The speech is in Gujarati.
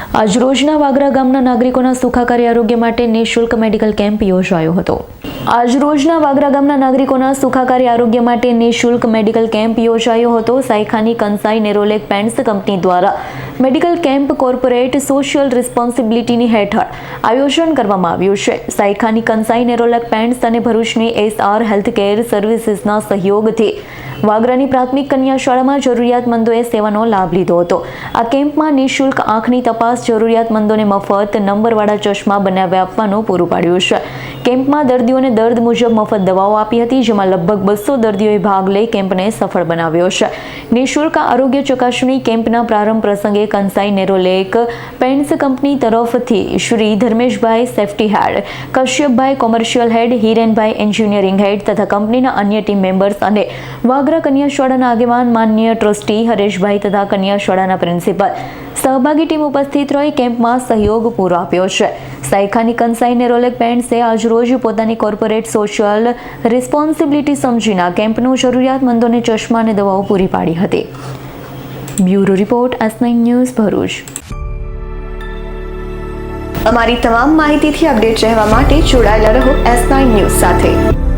આજરોજના વાગરા ગામના નાગરિકોના સુખાકારી આરોગ્ય માટે નિઃશુલ્ક મેડિકલ કેમ્પ યોજાયો હતો. આજરોજના વાગરા ગામના નાગરિકોના સુખાકારી આરોગ્ય માટે નિઃશુલ્ક મેડિકલ કેમ્પ યોજાયો હતો. સાયખાની કંસાઈ નેરોલેક પેન્ટ્સ કંપની દ્વારા મેડિકલ કેમ્પ કોર્પોરેટ સોશિયલ રિસ્પોન્સિબિલિટીની હેઠળ આયોજન કરવામાં આવ્યું છે. સાયખાની કંસાઈ નેરોલેક પેન્ટ્સ અને ભરૂચની એસઆર હેલ્થકેર સર્વિસીસના સહયોગથી વાગરાની પ્રાથમિક કન્યા શાળામાં જરૂરિયાતમંદોએ સેવાનો લાભ લીધો હતો. આ કેમ્પમાં નિઃશુલ્ક આંખની તપાસ જરૂરિયાતમંદોને મફત, નંબરવાળા ચશ્મા બનાવી આપવાનું પૂરું પાડ્યું છે. કેમ્પમાં દર્દીઓને દર્દ મુજબ મફત દવાઓ આપી હતી, જેમાં લગભગ બસો દર્દીઓએ ભાગ લઈ કેમ્પને સફળ બનાવ્યો છે. નિઃશુલ્ક આરોગ્ય ચકાસણી કેમ્પના પ્રારંભ પ્રસંગે કંસાઈ નેરોલેક પેન્ટ્સ કંપની તરફથી Shri Dharmeshbhai safety head, Kashyapbhai commercial head, Hirenbhai engineering head તથા કંપનીના અન્ય ટીમ મેમ્બર્સ અને વાગરા કન્યા શાળાના આગેવાન માન્ય ટ્રસ્ટી હરેશભાઈ તથા કન્યા શાળાના પ્રિન્સિપલ. સહભાગી ટીમ ઉપસ્થિત રહી કેમ્પમાં સહયોગ પૂરો આપ્યો છે. સાયખાની કંસાઈ નેરોલેક પેન્ટ્સે આજરોજ પોતાની કોર્પોરેટ સોશિયલ રિસ્પોન્સિબિલિટી સમજીને કેમ્પનું જરૂરિયાતમંદોને ચશ્મા અને દવાઓ પૂરી પાડી હતી. Bureau report S news Bharuch. અમારી તમામ માહિતીથી અપડેટ રહેવા માટે જોડાયેલા રહો એસ ન્યૂઝ સાથે.